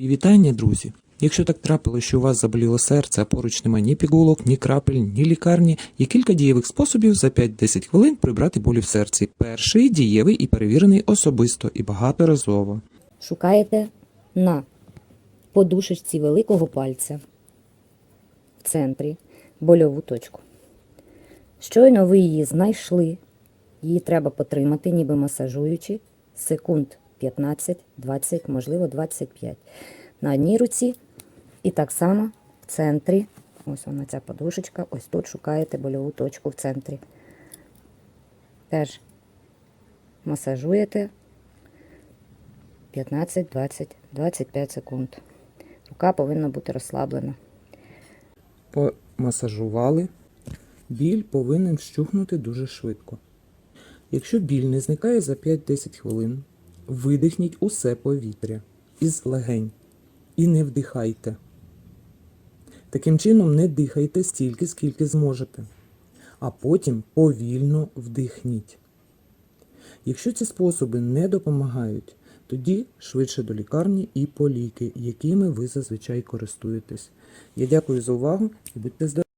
І вітання, друзі! Якщо так трапилося, що у вас заболіло серце, а поруч немає ні пігулок, ні крапель, ні лікарні, є кілька дієвих способів за 5-10 хвилин прибрати болі в серці. Перший дієвий і перевірений особисто і багаторазово. Шукаєте на подушечці великого пальця в центрі больову точку. Щойно ви її знайшли, її треба потримати, ніби масажуючи, секунд 15-20, можливо 25. На одній руці і так само в центрі. Ось вона ця подушечка, ось тут шукаєте больову точку в центрі. Теж масажуєте 15, 20, 25 секунд. Рука повинна бути розслаблена. Помасажували. Біль повинен вщухнути дуже швидко. Якщо біль не зникає за 5-10 хвилин, видихніть усе повітря із легень і не вдихайте. Таким чином не дихайте стільки, скільки зможете, а потім повільно вдихніть. Якщо ці способи не допомагають, тоді швидше до лікарні і по ліки, якими ви зазвичай користуєтесь. Я дякую за увагу і будьте здорові!